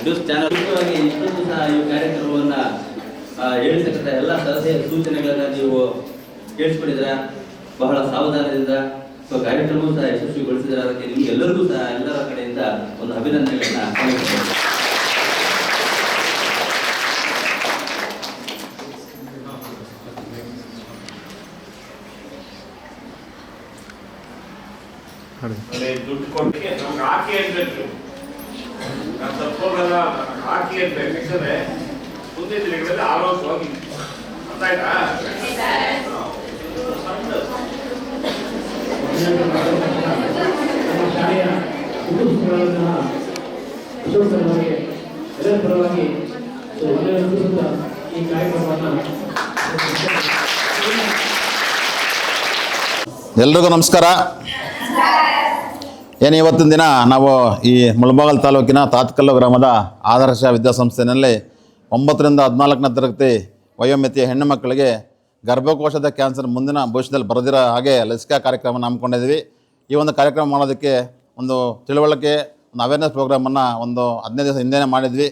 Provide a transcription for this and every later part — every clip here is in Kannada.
ನ್ಯೂಸ್ ಚಾನಲ್ ಇಷ್ಟೊಂದು ಸಹ ಈ ಕಾರ್ಯಕ್ರಮವನ್ನ ಹೇಳಿರ್ತಕ್ಕಂಥ ಎಲ್ಲ ಸಲಹೆ ಸೂಚನೆಗಳನ್ನ ನೀವು ಕೇಳಿಸ್ಕೊಂಡಿದ್ರ ಬಹಳ ಸಾವಧಾನದಿಂದ ಕಾರ್ಯಕ್ರಮವೂ ಸಹ ಯಶಸ್ವಿಗೊಳಿಸಿದ್ರ ಅದಕ್ಕೆ ನಿಮ್ಗೆಲ್ಲರಿಗೂ ಸಹ, ಎಲ್ಲರ ಕಡೆಯಿಂದ ಒಂದು ಅಭಿನಂದನೆಗಳನ್ನ ದುಡ್ಡು ಕೊಟ್ಟಿಗೆ ನಮ್ಗೆ ಹಾಕಿ ಅನ್ಬೇಕು ನಾನು ತಪ್ಪೋಗಲ್ಲ ನನಗೆ ಹಾಕಿ ಅಂತ ಯಾಕಂದ್ರೆ ಮುಂದಿನ ದಿನಗಳಲ್ಲಿ ಆರೋಗ್ಯವಾಗಿ ಅರ್ಥ ಆಯ್ತಾ ಈ ಕಾರ್ಯಕ್ರಮವನ್ನು ಎಲ್ರಿಗೂ ನಮಸ್ಕಾರ. ಏನು ಇವತ್ತಿನ ದಿನ ನಾವು ಈ ಮುಳಬಾಗಲ್ ತಾಲೂಕಿನ ತಾತ್ಕಲ್ಲು ಗ್ರಾಮದ ಆದರ್ಶ ವಿದ್ಯಾಸಂಸ್ಥೆಯಲ್ಲಿ ಒಂಬತ್ತರಿಂದ ಹದಿನಾಲ್ಕನೇ ತರಗತಿ ವಯೋಮಿತಿಯ ಹೆಣ್ಣು ಮಕ್ಕಳಿಗೆ ಗರ್ಭಕೋಶದ ಕ್ಯಾನ್ಸರ್ ಮುಂದಿನ ಭವಿಷ್ಯದಲ್ಲಿ ಬರೆದಿರೋ ಹಾಗೆ ಲಸಿಕಾ ಕಾರ್ಯಕ್ರಮ ಹಮ್ಮಿಕೊಂಡಿದ್ದೀವಿ. ಈ ಒಂದು ಕಾರ್ಯಕ್ರಮ ಮಾಡೋದಕ್ಕೆ ಒಂದು ತಿಳುವಳಿಕೆ, ಒಂದು ಅವೇರ್ನೆಸ್ ಪ್ರೋಗ್ರಾಮನ್ನು ಒಂದು ಹದಿನೈದು ದಿವಸ ಹಿಂದೆನೇ ಮಾಡಿದ್ವಿ.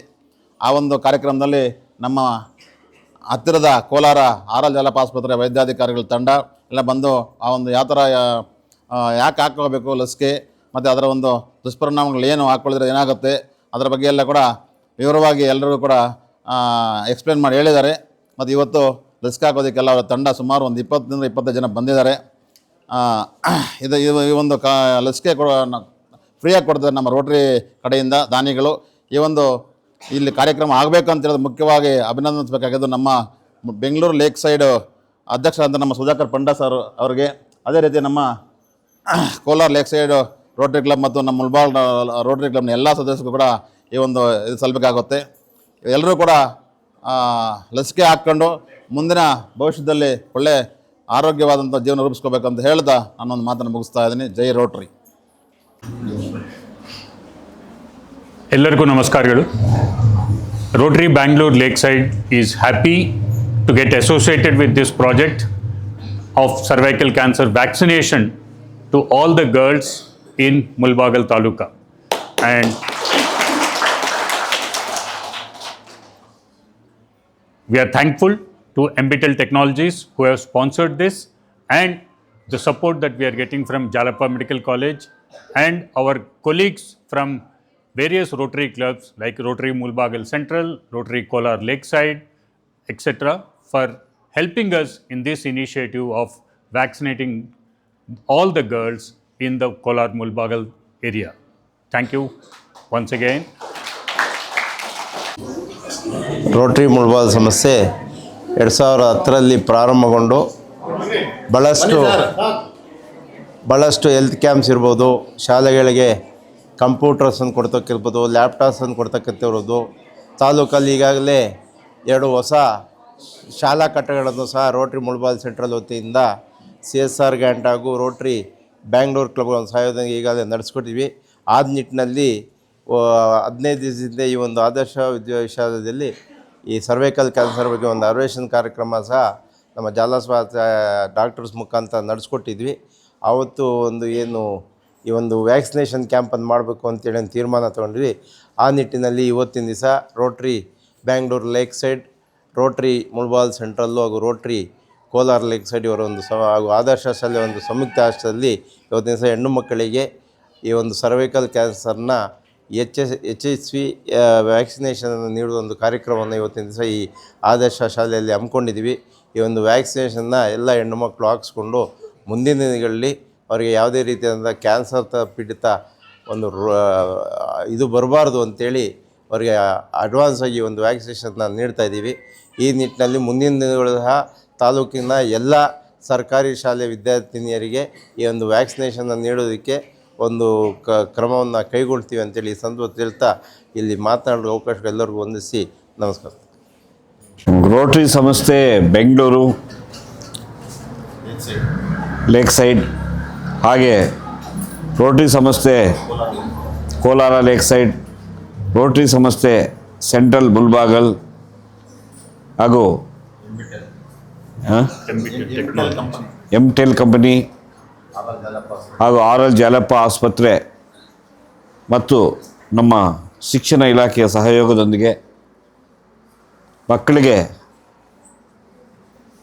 ಆ ಒಂದು ಕಾರ್ಯಕ್ರಮದಲ್ಲಿ ನಮ್ಮ ಹತ್ತಿರದ ಕೋಲಾರ ಆರ್ ಎಲ್ ಜಲಪ ಆಸ್ಪತ್ರೆ ವೈದ್ಯಾಧಿಕಾರಿಗಳ ತಂಡ ಎಲ್ಲ ಬಂದು ಆ ಒಂದು ಯಾವ ಥರ ಯಾಕೆ ಹಾಕೋಬೇಕು ಲಸಿಕೆ ಮತ್ತು ಅದರ ಒಂದು ದುಷ್ಪರಿಣಾಮಗಳು ಏನು ಹಾಕ್ಕೊಳ್ಳಿದ್ರೆ ಏನಾಗುತ್ತೆ, ಅದರ ಬಗ್ಗೆ ಎಲ್ಲ ಕೂಡ ವಿವರವಾಗಿ ಎಲ್ಲರಿಗೂ ಕೂಡ ಎಕ್ಸ್ಪ್ಲೇನ್ ಮಾಡಿ ಹೇಳಿದ್ದಾರೆ. ಮತ್ತು ಇವತ್ತು ಲಸಿಕೆ ಹಾಕೋದಕ್ಕೆಲ್ಲ ಅವರ ತಂಡ ಸುಮಾರು ಒಂದು ಇಪ್ಪತ್ತರಿಂದ ಇಪ್ಪತ್ತೈದು ಜನ ಬಂದಿದ್ದಾರೆ. ಇದು ಇದು, ಈ ಒಂದು ಕಾ ಲಸಿಕೆ ಕೊಡ ಫ್ರೀಯಾಗಿ ಕೊಡ್ತಾರೆ ನಮ್ಮ ರೋಟ್ರಿ ಕಡೆಯಿಂದ ದಾನಿಗಳು. ಈ ಒಂದು ಇಲ್ಲಿ ಕಾರ್ಯಕ್ರಮ ಆಗಬೇಕು ಅಂತ ಹೇಳೋದು ಮುಖ್ಯವಾಗಿ ಅಭಿನಂದಿಸಬೇಕಾಗಿದ್ದು ನಮ್ಮ ಬೆಂಗಳೂರು ಲೇಕ್ ಸೈಡ್ ಅಧ್ಯಕ್ಷರಾದಂಥ ನಮ್ಮ ಸುಧಾಕರ್ ಪಂಡ ಸರ್ ಅವರಿಗೆ. ಅದೇ ರೀತಿ ನಮ್ಮ Kolar lake side Rotary club ಮತ್ತು ನಮ್ಮ ಮುಲ್ಬಾಲ್ ರೋಟರಿ ಕ್ಲಬ್ನ ಎಲ್ಲ ಸದಸ್ಯರಿಗೂ ಕೂಡ ಈ ಒಂದು ಇದು ಸಲ್ಲಬೇಕಾಗುತ್ತೆ. ಎಲ್ಲರೂ ಕೂಡ ಲಸಿಕೆ ಹಾಕ್ಕೊಂಡು ಮುಂದಿನ ಭವಿಷ್ಯದಲ್ಲಿ ಒಳ್ಳೆ ಆರೋಗ್ಯವಾದಂಥ ಜೀವನ ರೂಪಿಸ್ಕೋಬೇಕಂತ ಹೇಳ್ತಾ ನಾನೊಂದು ಮಾತನ್ನು ಮುಗಿಸ್ತಾ ಇದ್ದೀನಿ. ಜೈ ರೋಟ್ರಿ ಎಲ್ಲರಿಗೂ ನಮಸ್ಕಾರಗಳು. Rotary Bangalore lake side is happy to get associated with this project of cervical cancer vaccination to all the girls in Mulbagal Taluka. And we are thankful to MBTEL Technologies who have sponsored this and the support that we are getting from Jalapa Medical College and our colleagues from various Rotary clubs like Rotary Mulbagal Central, Rotary Kolar Lakeside, etc. for helping us in this initiative of vaccinating all the girls in the Kolar Mulbagal area. Thank you once again. Rotary Mulbagal ಸಮಸ್ಯೆ ಎರಡು ಸಾವಿರ ಹತ್ತರಲ್ಲಿ ಪ್ರಾರಂಭಗೊಂಡು ಭಾಳಷ್ಟು ಭಾಳಷ್ಟು ಹೆಲ್ತ್ ಕ್ಯಾಂಪ್ಸ್ ಇರ್ಬೋದು, ಶಾಲೆಗಳಿಗೆ ಕಂಪ್ಯೂಟರ್ಸನ್ನು ಕೊಡ್ತಕ್ಕಿರ್ಬೋದು ಲ್ಯಾಪ್ಟಾಪ್ಸನ್ನು ಕೊಡ್ತಕ್ಕಂತಿರೋದು ತಾಲೂಕಲ್ಲಿ ಈಗಾಗಲೇ ಎರಡು ಹೊಸ ಶಾಲಾ ಕಟ್ಟಡಗಳನ್ನು ಸಹ ರೋಟ್ರಿ ಮುಳ್ಬಾಲ್ ಸೆಂಟ್ರಲ್ ವತಿಯಿಂದ ಸಿ ಎಸ್ ಆರ್ ಗ್ಯಾಂಟ್ ಹಾಗೂ ರೋಟ್ರಿ ಬ್ಯಾಂಗ್ಳೂರ್ ಕ್ಲಬ್ ಸಹಯೋಗ ಈಗಾಗಲೇ ನಡೆಸ್ಕೊಟ್ಟಿವಿ. ಆ ನಿಟ್ಟಿನಲ್ಲಿ ಹದಿನೈದು ದಿವಸದಿಂದ ಈ ಒಂದು ಆದರ್ಶ ವಿದ್ಯಾ ವಿಷಯದಲ್ಲಿ ಈ ಸರ್ವೈಕಲ್ ಕ್ಯಾನ್ಸರ್ ಬಗ್ಗೆ ಒಂದು ಅರ್ವೇಷನ್ ಕಾರ್ಯಕ್ರಮ ಸಹ ನಮ್ಮ ಜಾಲಸ್ವಾತ ಡಾಕ್ಟರ್ಸ್ ಮುಖಾಂತರ ನಡೆಸ್ಕೊಟ್ಟಿದ್ವಿ. ಆವತ್ತು ಒಂದು ಏನು, ಈ ಒಂದು ವ್ಯಾಕ್ಸಿನೇಷನ್ ಕ್ಯಾಂಪನ್ನು ಮಾಡಬೇಕು ಅಂತೇಳಿ ಒಂದು ತೀರ್ಮಾನ ತೊಗೊಂಡ್ವಿ ಆ ನಿಟ್ಟಿನಲ್ಲಿ ಇವತ್ತಿನ ದಿವಸ Rotary Bangalore lake side, Rotary Mulbagal central ಹಾಗೂ ರೋಟ್ರಿ ಕೋಲಾರ ಲೇಕ್ ಸೈಡ್ ಇವರ ಒಂದು ಸ ಹಾಗೂ ಆದರ್ಶ ಶಾಲೆ ಒಂದು ಸಂಯುಕ್ತ ಆಶ್ರಯದಲ್ಲಿ ಇವತ್ತಿನ ದಿವಸ ಹೆಣ್ಣು ಮಕ್ಕಳಿಗೆ ಈ ಒಂದು ಸರ್ವೈಕಲ್ ಕ್ಯಾನ್ಸರ್ನ H S H S V vaccination ನೀಡುವ ಒಂದು ಕಾರ್ಯಕ್ರಮವನ್ನು ಇವತ್ತಿನ ದಿವಸ ಈ ಆದರ್ಶ ಶಾಲೆಯಲ್ಲಿ ಹಮ್ಮಿಕೊಂಡಿದ್ದೀವಿ. ಈ ಒಂದು ವ್ಯಾಕ್ಸಿನೇಷನ್ನ ಎಲ್ಲ ಹೆಣ್ಣು ಮಕ್ಕಳು ಹಾಕಿಸ್ಕೊಂಡು ಮುಂದಿನ ದಿನಗಳಲ್ಲಿ ಅವರಿಗೆ ಯಾವುದೇ ರೀತಿಯಾದಂಥ ಕ್ಯಾನ್ಸರ್ ತ ಪೀಡಿತ ಒಂದು ಇದು ಬರಬಾರ್ದು ಅಂತೇಳಿ ಅವರಿಗೆ ಅಡ್ವಾನ್ಸ್ ಆಗಿ ಒಂದು ವ್ಯಾಕ್ಸಿನೇಷನ್ನ ನೀಡ್ತಾ ಇದ್ದೀವಿ. ಈ ನಿಟ್ಟಿನಲ್ಲಿ ಮುಂದಿನ ದಿನಗಳು ಸಹ ತಾಲೂಕಿನ ಎಲ್ಲ ಸರ್ಕಾರಿ ಶಾಲೆ ವಿದ್ಯಾರ್ಥಿನಿಯರಿಗೆ ಈ ಒಂದು ವ್ಯಾಕ್ಸಿನೇಷನ್ನ ನೀಡೋದಕ್ಕೆ ಒಂದು ಕ ಕ್ರಮವನ್ನು ಕೈಗೊಳ್ತೀವಿ ಅಂತೇಳಿ ಈ ಸಂದರ್ಭ ಹೇಳ್ತಾ ಇಲ್ಲಿ ಮಾತನಾಡಲು ಅವಕಾಶ ಎಲ್ಲರಿಗೂ ಹೊಂದಿಸಿ ನಮಸ್ಕಾರ. ರೋಟ್ರಿ ಸಂಸ್ಥೆ ಬೆಂಗಳೂರು ಲೇಕ್ ಸೈಡ್. ಹಾಗೆ ರೋಟ್ರಿ ಸಂಸ್ಥೆ ಕೋಲಾರ ಲೇಕ್ ಸೈಡ್, ರೋಟ್ರಿ ಸಂಸ್ಥೆ ಸೆಂಟ್ರಲ್ ಬುಲ್ಬಾಗಲ್ ಹಾಗೂ ಎಂ ಟೆಲ್ ಕಂಪನಿ ಹಾಗೂ ಆರ್ ಎಲ್ ಜಾಲಪ್ಪ ಆಸ್ಪತ್ರೆ. ಮತ್ತು ನಮ್ಮ ಶಿಕ್ಷಣ ಇಲಾಖೆಯ ಸಹಯೋಗದೊಂದಿಗೆ ಮಕ್ಕಳಿಗೆ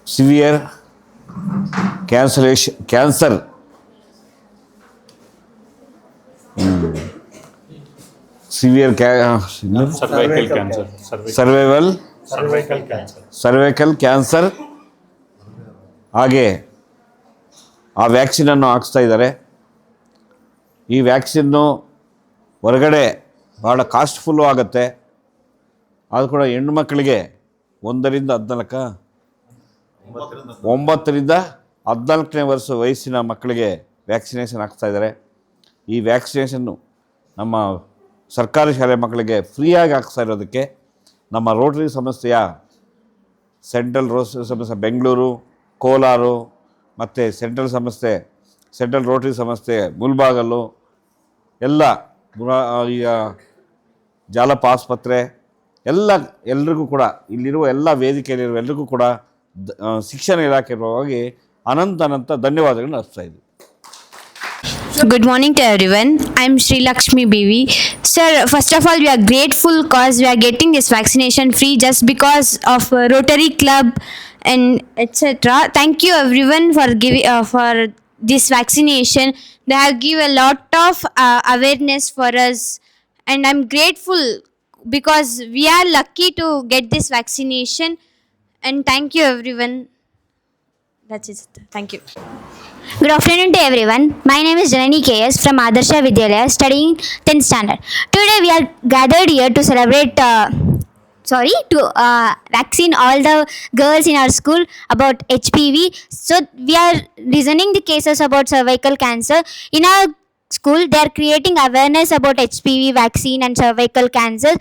ಸಿವಿಯರ್ ಕ್ಯಾನ್ಸಲೇಷನ್ ಕ್ಯಾನ್ಸರ್ ಸಿವಿಯರ್ ಕ್ಯಾ Cervical cancer. Survival. Cervical cancer ಹಾಗೆ ಆ ವ್ಯಾಕ್ಸಿನನ್ನು ಹಾಕ್ಸ್ತಾ ಇದ್ದಾರೆ. ಈ ವ್ಯಾಕ್ಸಿನ್ನು ಹೊರಗಡೆ ಭಾಳ ಕಾಸ್ಟ್ಫುಲ್ಲು ಆಗುತ್ತೆ. ಅದು ಕೂಡ ಹೆಣ್ಣು ಮಕ್ಕಳಿಗೆ ಒಂದರಿಂದ ಹದಿನಾಲ್ಕ, ಒಂಬತ್ತರಿಂದ ಹದಿನಾಲ್ಕನೇ ವರ್ಷ ವಯಸ್ಸಿನ ಮಕ್ಕಳಿಗೆ ವ್ಯಾಕ್ಸಿನೇಷನ್ ಹಾಕ್ತಾ ಇದ್ದಾರೆ. ಈ ವ್ಯಾಕ್ಸಿನೇಷನ್ನು ನಮ್ಮ ಸರ್ಕಾರಿ ಶಾಲೆ ಮಕ್ಕಳಿಗೆ ಫ್ರೀಯಾಗಿ ಹಾಕ್ತಾ ಇರೋದಕ್ಕೆ ನಮ್ಮ ರೋಟರಿ ಸಂಸ್ಥೆಯ ಸೆಂಟ್ರಲ್ ರೋಸ್ ಸಂಸ್ಥೆ ಬೆಂಗಳೂರು ಕೋಲಾರು ಮತ್ತು ಸೆಂಟ್ರಲ್ ಸಂಸ್ಥೆ ಸೆಂಟ್ರಲ್ ರೋಟರಿ ಸಂಸ್ಥೆ ಮುಲ್ಬಾಗಲ್ಲು ಎಲ್ಲ ಈಗ ಜಾಲಪ ಆಸ್ಪತ್ರೆ ಎಲ್ಲ ಎಲ್ರಿಗೂ ಕೂಡ ಇಲ್ಲಿರುವ ಎಲ್ಲ ವೇದಿಕೆಯಲ್ಲಿರುವ ಎಲ್ರಿಗೂ ಕೂಡ ಶಿಕ್ಷಣ ಇಲಾಖೆ ಪರವಾಗಿ ಅನಂತ ಅನಂತ ಧನ್ಯವಾದಗಳನ್ನು ಅರ್ಪಿಸ್ತಾ ಇದ್ದೀವಿ Good morning to everyone. I'm Sri Lakshmi BV. Sir, first of all, we are grateful because we are getting this vaccination free just because of uh, Rotary Club and etc. Thank you everyone for giving uh, for this vaccination. They have give a lot of uh, awareness for us, and I'm grateful because we are lucky to get this vaccination. And thank you everyone. That's it. Thank you. Good afternoon to everyone. My name is Janani KS from Adarsha Vidyalaya studying 10th standard. Today we are gathered here to celebrate, uh, sorry, to uh, vaccine all the girls in our school about HPV. So we are reasoning the cases about cervical cancer. In our school, they are creating awareness about HPV vaccine and cervical cancer.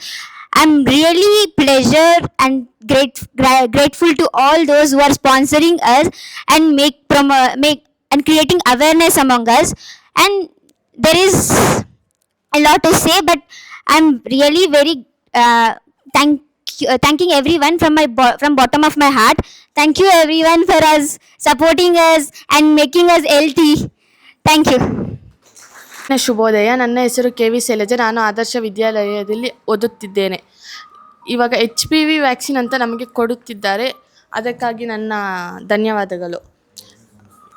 I'm really pleasure and great, gra- grateful to all those who are sponsoring us and make promo make and creating awareness among us. And there is a lot to say, but I'm really very uh, thank uh, thanking everyone from my bo- from bottom of my heart. Thank you, everyone, for us supporting us and making us LT. Thank you. ನನ್ನ ಶುಭೋದಯ ನನ್ನ ಹೆಸರು ಕೆ ವಿ ಶೈಲಜಾ ನಾನು ಆದರ್ಶ ವಿದ್ಯಾಲಯದಲ್ಲಿ ಓದುತ್ತಿದ್ದೇನೆ ಇವಾಗ ಎಚ್ ಪಿ ವಿ ವ್ಯಾಕ್ಸಿನ್ ಅಂತ ನಮಗೆ ಕೊಡುತ್ತಿದ್ದಾರೆ ಅದಕ್ಕಾಗಿ ನನ್ನ ಧನ್ಯವಾದಗಳು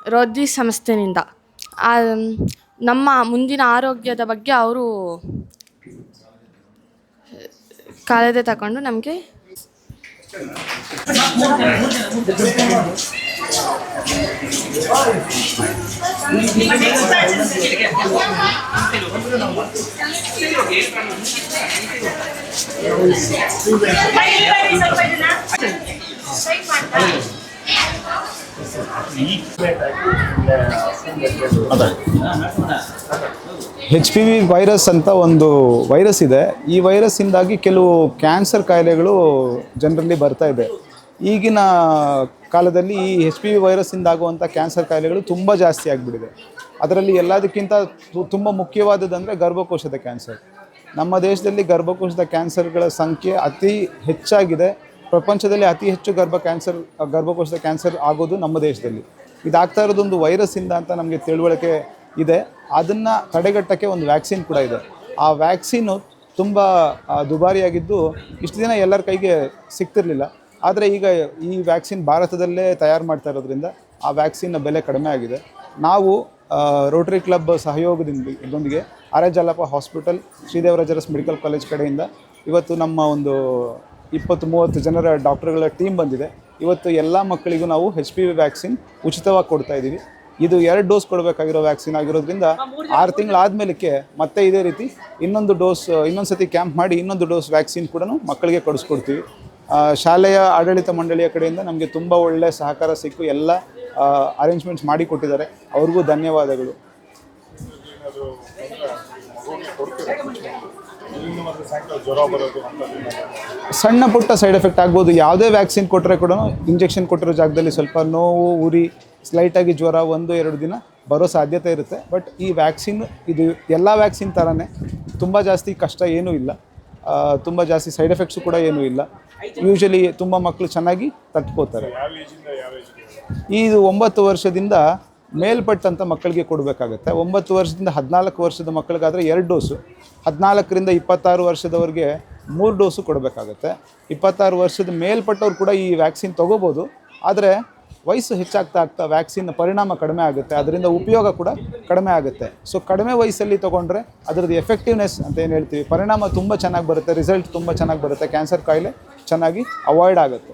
ರೋದ್ರಿ ಸಂಸ್ಥೆನಿಂದ ನಮ್ಮ ಮುಂದಿನ ಆರೋಗ್ಯದ ಬಗ್ಗೆ ಅವರು ಕಾಳಜಿ ತಗೊಂಡು ನಮಗೆ ಹೆಚ್ ಪಿ ವಿ ವೈರಸ್ ಅಂತ ಒಂದು ವೈರಸ್ ಇದೆ. ಈ ವೈರಸ್ಸಿಂದಾಗಿ ಕೆಲವು ಕ್ಯಾನ್ಸರ್ ಕಾಯಿಲೆಗಳು ಜನರಲ್ಲಿ ಬರ್ತಾ ಇದೆ. ಈಗಿನ ಕಾಲದಲ್ಲಿ ಈ ಹೆಚ್ ಪಿ ವಿ ವೈರಸ್ಸಿಂದಾಗುವಂಥ ಕ್ಯಾನ್ಸರ್ ಕಾಯಿಲೆಗಳು ತುಂಬ ಜಾಸ್ತಿ ಆಗಿಬಿಟ್ಟಿದೆ. ಅದರಲ್ಲಿ ಎಲ್ಲದಕ್ಕಿಂತ ತುಂಬ ಮುಖ್ಯವಾದದ್ದಂದರೆ ಗರ್ಭಕೋಶದ ಕ್ಯಾನ್ಸರ್ ನಮ್ಮ ದೇಶದಲ್ಲಿ ಗರ್ಭಕೋಶದ ಕ್ಯಾನ್ಸರ್ಗಳ ಸಂಖ್ಯೆ ಅತಿ ಹೆಚ್ಚಾಗಿದೆ. ಪ್ರಪಂಚದಲ್ಲಿ ಅತಿ ಹೆಚ್ಚು ಗರ್ಭ ಕ್ಯಾನ್ಸರ್ ಗರ್ಭಕೋಶದ ಕ್ಯಾನ್ಸರ್ ಆಗೋದು ನಮ್ಮ ದೇಶದಲ್ಲಿ. ಇದಾಗ್ತಾ ಇರೋದೊಂದು ವೈರಸ್ಸಿಂದ ಅಂತ ನಮಗೆ ತಿಳುವಳಿಕೆ ಇದೆ. ಅದನ್ನು ತಡೆಗಟ್ಟಕ್ಕೆ ಒಂದು ವ್ಯಾಕ್ಸಿನ್ ಕೂಡ ಇದೆ. ಆ ವ್ಯಾಕ್ಸಿನು ತುಂಬ ದುಬಾರಿಯಾಗಿದ್ದು ಇಷ್ಟು ದಿನ ಎಲ್ಲರ ಕೈಗೆ ಸಿಗ್ತಿರಲಿಲ್ಲ. ಆದರೆ ಈಗ ಈ ವ್ಯಾಕ್ಸಿನ್ ಭಾರತದಲ್ಲೇ ತಯಾರು ಮಾಡ್ತಾ ಇರೋದ್ರಿಂದ ಆ ವ್ಯಾಕ್ಸಿನ್ನ ಬೆಲೆ ಕಡಿಮೆ ಆಗಿದೆ. ನಾವು ರೋಟರಿ ಕ್ಲಬ್ ಸಹಯೋಗದಿಂದ, ಇದೊಂದಿಗೆ ಆರ್ಯಜಾಲಪ ಹಾಸ್ಪಿಟಲ್ ಶ್ರೀದೇವರಾಜರಸ್ ಮೆಡಿಕಲ್ ಕಾಲೇಜ್ ಕಡೆಯಿಂದ ಇವತ್ತು ನಮ್ಮ ಒಂದು ಇಪ್ಪತ್ತು ಮೂವತ್ತು ಜನರ ಡಾಕ್ಟರ್ಗಳ ಟೀಮ್ ಬಂದಿದೆ. ಇವತ್ತು ಎಲ್ಲ ಮಕ್ಕಳಿಗೂ ನಾವು ಹೆಚ್ ಪಿ ವಿ ವ್ಯಾಕ್ಸಿನ್ ಉಚಿತವಾಗಿ ಕೊಡ್ತಾ ಇದ್ದೀವಿ. ಇದು ಎರಡು ಡೋಸ್ ಕೊಡಬೇಕಾಗಿರೋ ವ್ಯಾಕ್ಸಿನ್ ಆಗಿರೋದ್ರಿಂದ ಆರು ತಿಂಗಳಾದ್ಮೇಲಕ್ಕೆ ಮತ್ತೆ ಇದೇ ರೀತಿ ಇನ್ನೊಂದು ಡೋಸ್ ಇನ್ನೊಂದು ಸತಿ ಕ್ಯಾಂಪ್ ಮಾಡಿ ಇನ್ನೊಂದು ಡೋಸ್ ವ್ಯಾಕ್ಸಿನ್ ಕೂಡ ಮಕ್ಕಳಿಗೆ ಕೊಡಿಸ್ಕೊಡ್ತೀವಿ. ಶಾಲೆಯ ಆಡಳಿತ ಮಂಡಳಿಯ ಕಡೆಯಿಂದ ನಮಗೆ ತುಂಬ ಒಳ್ಳೆಯ ಸಹಕಾರ ಸಿಕ್ಕು, ಎಲ್ಲ ಅರೇಂಜ್ಮೆಂಟ್ಸ್ ಮಾಡಿ ಕೊಟ್ಟಿದ್ದಾರೆ. ಅವ್ರಿಗೂ ಧನ್ಯವಾದಗಳು. ಸಣ್ಣ ಪುಟ್ಟ ಸೈಡ್ ಎಫೆಕ್ಟ್ ಆಗ್ಬೋದು. ಯಾವುದೇ ವ್ಯಾಕ್ಸಿನ್ ಕೊಟ್ಟರೆ ಕೂಡ ಇಂಜೆಕ್ಷನ್ ಕೊಟ್ಟಿರೋ ಜಾಗದಲ್ಲಿ ಸ್ವಲ್ಪ ನೋವು ಉರಿ ಸ್ಲೈಟಾಗಿ ಜ್ವರ ಒಂದು ಎರಡು ದಿನ ಬರೋ ಸಾಧ್ಯತೆ ಇರುತ್ತೆ. ಬಟ್ ಈ ವ್ಯಾಕ್ಸಿನ್ ಇದು ಎಲ್ಲ ವ್ಯಾಕ್ಸಿನ್ ಥರನೇ ತುಂಬ ಜಾಸ್ತಿ ಕಷ್ಟ ಏನೂ ಇಲ್ಲ. ತುಂಬ ಜಾಸ್ತಿ ಸೈಡ್ ಎಫೆಕ್ಟ್ಸು ಕೂಡ ಏನೂ ಇಲ್ಲ. ಯೂಶಲಿ ತುಂಬ ಮಕ್ಕಳು ಚೆನ್ನಾಗಿ ತಟ್ಕೋತಾರೆ. ಇದು ಒಂಬತ್ತು ವರ್ಷದಿಂದ ಮೇಲ್ಪಟ್ಟಂಥ ಮಕ್ಕಳಿಗೆ ಕೊಡಬೇಕಾಗತ್ತೆ. ಒಂಬತ್ತು ವರ್ಷದಿಂದ ಹದಿನಾಲ್ಕು ವರ್ಷದ ಮಕ್ಕಳಿಗಾದರೆ ಎರಡು ಡೋಸು. ಹದಿನಾಲ್ಕರಿಂದ ಇಪ್ಪತ್ತಾರು ವರ್ಷದವರಿಗೆ ಮೂರು ಡೋಸು ಕೊಡಬೇಕಾಗತ್ತೆ. ಇಪ್ಪತ್ತಾರು ವರ್ಷದ ಮೇಲ್ಪಟ್ಟವ್ರು ಕೂಡ ಈ ವ್ಯಾಕ್ಸಿನ್ ತೊಗೋಬೋದು. ಆದರೆ ವಯಸ್ಸು ಹೆಚ್ಚಾಗ್ತಾ ಆಗ್ತಾ ವ್ಯಾಕ್ಸಿನ್ ಪರಿಣಾಮ ಕಡಿಮೆ ಆಗುತ್ತೆ. ಅದರಿಂದ ಉಪಯೋಗ ಕೂಡ ಕಡಿಮೆ ಆಗುತ್ತೆ. ಸೊ ಕಡಿಮೆ ವಯಸ್ಸಲ್ಲಿ ತೊಗೊಂಡ್ರೆ ಅದರದ್ದು ಎಫೆಕ್ಟಿವ್ನೆಸ್ ಅಂತ ಏನು ಹೇಳ್ತೀವಿ? ಪರಿಣಾಮ ತುಂಬ ಚೆನ್ನಾಗಿ ಬರುತ್ತೆ ರಿಸಲ್ಟ್ ತುಂಬ ಚೆನ್ನಾಗಿ ಬರುತ್ತೆ. ಕ್ಯಾನ್ಸರ್ ಕಾಯಿಲೆ ಚೆನ್ನಾಗಿ ಅವಾಯ್ಡ್ ಆಗುತ್ತೆ.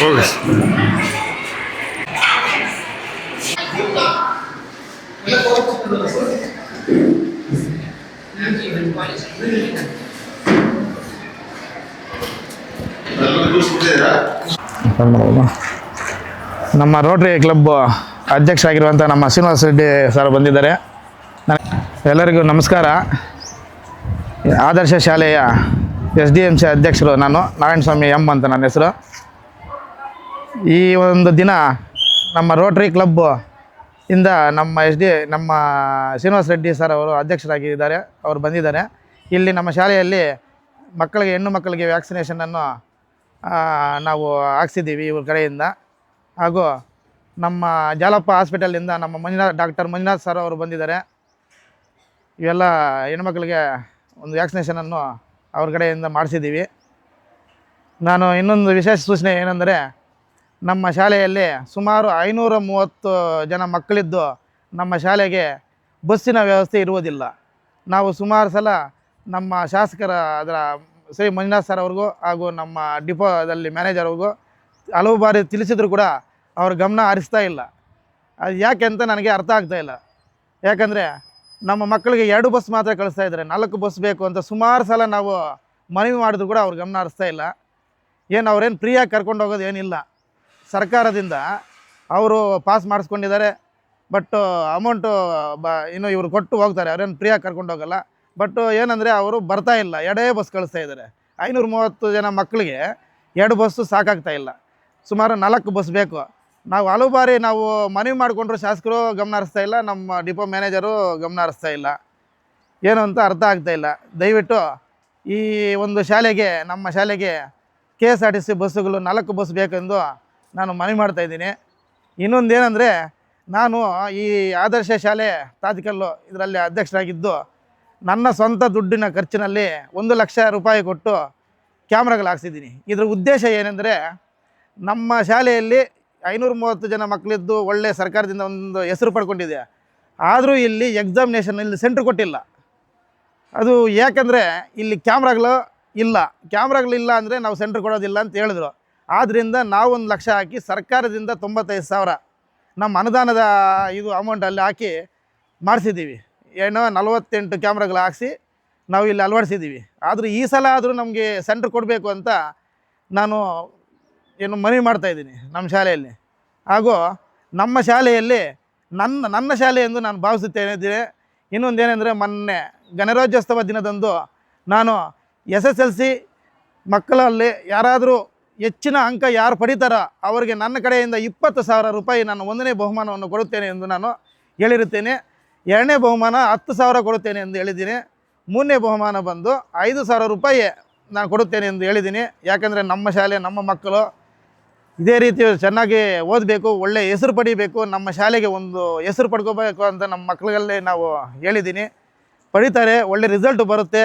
ನಮ್ಮ ರೋಟ್ರಿ ಕ್ಲಬ್ ಅಧ್ಯಕ್ಷ ಆಗಿರುವಂಥ ನಮ್ಮ ಶ್ರೀನಿವಾಸ ರೆಡ್ಡಿ ಸರ್ ಬಂದಿದ್ದಾರೆ. ಎಲ್ಲರಿಗೂ ನಮಸ್ಕಾರ. ಆದರ್ಶ ಶಾಲೆಯ ಎಸ್ ಡಿ ಎಂ ಸಿ ಅಧ್ಯಕ್ಷರು ನಾನು ನಾರಾಯಣ ಸ್ವಾಮಿ ಎಂ ಅಂತ ನನ್ನ ಹೆಸರು. ಈ ಒಂದು ದಿನ ನಮ್ಮ ರೋಟ್ರಿ ಕ್ಲಬ್ ಇಂದ ನಮ್ಮ ಎಸ್ ಡಿ, ನಮ್ಮ ಶ್ರೀನಿವಾಸ ರೆಡ್ಡಿ ಸರ್ ಅವರು ಅಧ್ಯಕ್ಷರಾಗಿದ್ದಾರೆ, ಅವರು ಬಂದಿದ್ದಾರೆ. ಇಲ್ಲಿ ನಮ್ಮ ಶಾಲೆಯಲ್ಲಿ ಮಕ್ಕಳಿಗೆ, ಹೆಣ್ಣು ಮಕ್ಕಳಿಗೆ ವ್ಯಾಕ್ಸಿನೇಷನನ್ನು ನಾವು ಹಾಕ್ಸಿದ್ದೀವಿ ಇವ್ರ ಕಡೆಯಿಂದ. ಹಾಗೂ ನಮ್ಮ ಜಾಲಪ್ಪ ಹಾಸ್ಪಿಟಲಿಂದ ನಮ್ಮ ಮಂಜುನಾಥ್ ಡಾಕ್ಟರ್ ಮಂಜುನಾಥ್ ಸರ್ ಅವರು ಬಂದಿದ್ದಾರೆ. ಇವೆಲ್ಲ ಹೆಣ್ಮಕ್ಳಿಗೆ ಒಂದು ವ್ಯಾಕ್ಸಿನೇಷನನ್ನು ಅವ್ರ ಕಡೆಯಿಂದ ಮಾಡಿಸಿದ್ದೀವಿ. ನಾನು ಇನ್ನೊಂದು ವಿಶೇಷ ಸೂಚನೆ ಏನೆಂದರೆ ನಮ್ಮ ಶಾಲೆಯಲ್ಲಿ ಸುಮಾರು ಐನೂರ ಮೂವತ್ತು ಜನ ಮಕ್ಕಳಿದ್ದು ನಮ್ಮ ಶಾಲೆಗೆ ಬಸ್ಸಿನ ವ್ಯವಸ್ಥೆ ಇರುವುದಿಲ್ಲ. ನಾವು ಸುಮಾರು ಸಲ ನಮ್ಮ ಶಾಸಕರ ಅದರ ಶ್ರೀ ಮಂಜುನಾಥ್ ಸರ್ ಅವ್ರಿಗೂ ಹಾಗೂ ನಮ್ಮ ಡಿಪೋದಲ್ಲಿ ಮ್ಯಾನೇಜರ್ ಅವ್ರಿಗೂ ಹಲವು ಬಾರಿ ತಿಳಿಸಿದ್ರು ಕೂಡ ಅವ್ರ ಗಮನ ಹರಿಸ್ತಾ ಇಲ್ಲ. ಅದು ಯಾಕೆ ಅಂತ ನನಗೆ ಅರ್ಥ ಆಗ್ತಾ ಇಲ್ಲ. ಯಾಕಂದರೆ ನಮ್ಮ ಮಕ್ಕಳಿಗೆ ಎರಡು ಬಸ್ ಮಾತ್ರ ಕಳಿಸ್ತಾ ಇದ್ದಾರೆ. ನಾಲ್ಕು ಬಸ್ ಬೇಕು ಅಂತ ಸುಮಾರು ಸಲ ನಾವು ಮನವಿ ಮಾಡಿದ್ರು ಕೂಡ ಅವ್ರ ಗಮನ ಹರಿಸ್ತಾ ಇಲ್ಲ. ಏನು ಅವ್ರೇನು ಫ್ರೀಯಾಗಿ ಕರ್ಕೊಂಡು ಹೋಗೋದು ಏನಿಲ್ಲ. ಸರ್ಕಾರದಿಂದ ಅವರು ಪಾಸ್ ಮಾಡಿಸ್ಕೊಂಡಿದ್ದಾರೆ. ಬಟ್ ಅಮೌಂಟು ಬ, ಇನ್ನು ಇವರು ಕೊಟ್ಟು ಹೋಗ್ತಾರೆ. ಅವ್ರೇನು ಫ್ರೀಯಾಗಿ ಕರ್ಕೊಂಡು ಹೋಗಲ್ಲ. ಬಟ್ ಏನಂದರೆ ಅವರು ಬರ್ತಾ ಇಲ್ಲ. ಎರಡೇ ಬಸ್ ಕಳಿಸ್ತಾ ಇದ್ದಾರೆ. ಐನೂರ ಮೂವತ್ತು ಜನ ಮಕ್ಕಳಿಗೆ ಎರಡು ಬಸ್ಸು ಸಾಕಾಗ್ತಾ ಇಲ್ಲ. ಸುಮಾರು ನಾಲ್ಕು ಬಸ್ ಬೇಕು. ನಾವು ಹಲವು ಬಾರಿ ನಾವು ಮನವಿ ಮಾಡಿಕೊಂಡ್ರು ಶಾಸಕರು ಗಮನ ಹರಿಸ್ತಾ ಇಲ್ಲ. ನಮ್ಮ ಡಿಪೋ ಮ್ಯಾನೇಜರು ಗಮನ ಹರಿಸ್ತಾ ಇಲ್ಲ. ಏನು ಅಂತ ಅರ್ಥ ಆಗ್ತಾ ಇಲ್ಲ. ದಯವಿಟ್ಟು ಈ ಒಂದು ಶಾಲೆಗೆ, ನಮ್ಮ ಶಾಲೆಗೆ K S R T C ಬಸ್ಸುಗಳು ನಾಲ್ಕು ಬಸ್ ಬೇಕೆಂದು ನಾನು ಮನವಿ ಮಾಡ್ತಾ ಇದ್ದೀನಿ. ಇನ್ನೊಂದು ಏನಂದರೆ ನಾನು ಈ ಆದರ್ಶ ಶಾಲೆ ತಾತಿಕಲ್ಲು ಇದರಲ್ಲಿ ಅಧ್ಯಕ್ಷರಾಗಿದ್ದು, ನನ್ನ ಸ್ವಂತ ದುಡ್ಡಿನ ಖರ್ಚಿನಲ್ಲಿ ಒಂದು ಲಕ್ಷ ರೂಪಾಯಿ ಕೊಟ್ಟು ಕ್ಯಾಮ್ರಾಗಳು ಹಾಕ್ಸಿದ್ದೀನಿ. ಇದರ ಉದ್ದೇಶ ಏನೆಂದರೆ, ನಮ್ಮ ಶಾಲೆಯಲ್ಲಿ ಐನೂರ ಮೂವತ್ತು ಜನ ಮಕ್ಕಳಿದ್ದು ಒಳ್ಳೆ ಸರ್ಕಾರದಿಂದ ಒಂದು ಹೆಸರು ಪಡ್ಕೊಂಡಿದೆ. ಆದರೂ ಇಲ್ಲಿ ಎಕ್ಸಾಮಿನೇಷನ್ ಇಲ್ಲಿ ಸೆಂಟ್ರ್ ಕೊಟ್ಟಿಲ್ಲ. ಅದು ಯಾಕಂದರೆ, ಇಲ್ಲಿ ಕ್ಯಾಮ್ರಾಗಳು ಇಲ್ಲ. ಕ್ಯಾಮ್ರಾಗಳಿಲ್ಲ ಅಂದರೆ ನಾವು ಸೆಂಟ್ರ್ ಕೊಡೋದಿಲ್ಲ ಅಂತ ಹೇಳಿದ್ರು. ಆದ್ದರಿಂದ ನಾವು ಒಂದು ಲಕ್ಷ ಹಾಕಿ ಸರ್ಕಾರದಿಂದ ತೊಂಬತ್ತೈದು ಸಾವಿರ ನಮ್ಮ ಅನುದಾನದ ಇದು ಅಮೌಂಟಲ್ಲಿ ಹಾಕಿ ಮಾಡಿಸಿದ್ದೀವಿ. ಏನೋ ನಲವತ್ತೆಂಟು ಕ್ಯಾಮ್ರಾಗಳು ಹಾಕ್ಸಿ ನಾವು ಇಲ್ಲಿ ಅಳವಡಿಸಿದ್ದೀವಿ. ಆದರೂ ಈ ಸಲ ಆದರೂ ನಮಗೆ ಸೆಂಟ್ರ್ ಕೊಡಬೇಕು ಅಂತ ನಾನು ಏನು ಮನವಿ ಮಾಡ್ತಾಯಿದ್ದೀನಿ ನಮ್ಮ ಶಾಲೆಯಲ್ಲಿ. ಹಾಗೂ ನಮ್ಮ ಶಾಲೆಯಲ್ಲಿ ನನ್ನ ನನ್ನ ಶಾಲೆ ಎಂದು ನಾನು ಭಾವಿಸುತ್ತೇನೆ. ಇನ್ನೊಂದೇನೆಂದರೆ ಮೊನ್ನೆ ಗಣರಾಜ್ಯೋತ್ಸವ ದಿನದಂದು ನಾನು ಎಸ್ ಎಸ್ ಎಲ್ ಸಿ ಮಕ್ಕಳಲ್ಲಿ ಯಾರಾದರೂ ಹೆಚ್ಚಿನ ಅಂಕ ಯಾರು ಪಡಿತಾರ ಅವರಿಗೆ ನನ್ನ ಕಡೆಯಿಂದ ಇಪ್ಪತ್ತು ಸಾವಿರ ರೂಪಾಯಿ ನಾನು ಒಂದನೇ ಬಹುಮಾನವನ್ನು ಕೊಡುತ್ತೇನೆ ಎಂದು ನಾನು ಹೇಳಿರುತ್ತೇನೆ. ಎರಡನೇ ಬಹುಮಾನ ಹತ್ತು ಸಾವಿರ ಕೊಡುತ್ತೇನೆ ಎಂದು ಹೇಳಿದ್ದೀನಿ. ಮೂರನೇ ಬಹುಮಾನ ಬಂದು ಐದು ಸಾವಿರ ರೂಪಾಯಿ ನಾನು ಕೊಡುತ್ತೇನೆ ಎಂದು ಹೇಳಿದ್ದೀನಿ. ಯಾಕಂದರೆ ನಮ್ಮ ಶಾಲೆ, ನಮ್ಮ ಮಕ್ಕಳು ಇದೇ ರೀತಿ ಚೆನ್ನಾಗಿ ಓದಬೇಕು ಒಳ್ಳೆಯ ಹೆಸರು ಪಡಿಬೇಕು, ನಮ್ಮ ಶಾಲೆಗೆ ಒಂದು ಹೆಸರು ಪಡ್ಕೋಬೇಕು ಅಂತ ನಮ್ಮ ಮಕ್ಕಳಲ್ಲೇ ನಾವು ಹೇಳಿದ್ದೀನಿ. ಪಡಿತಾರೆ, ಒಳ್ಳೆ ರಿಸಲ್ಟ್ ಬರುತ್ತೆ.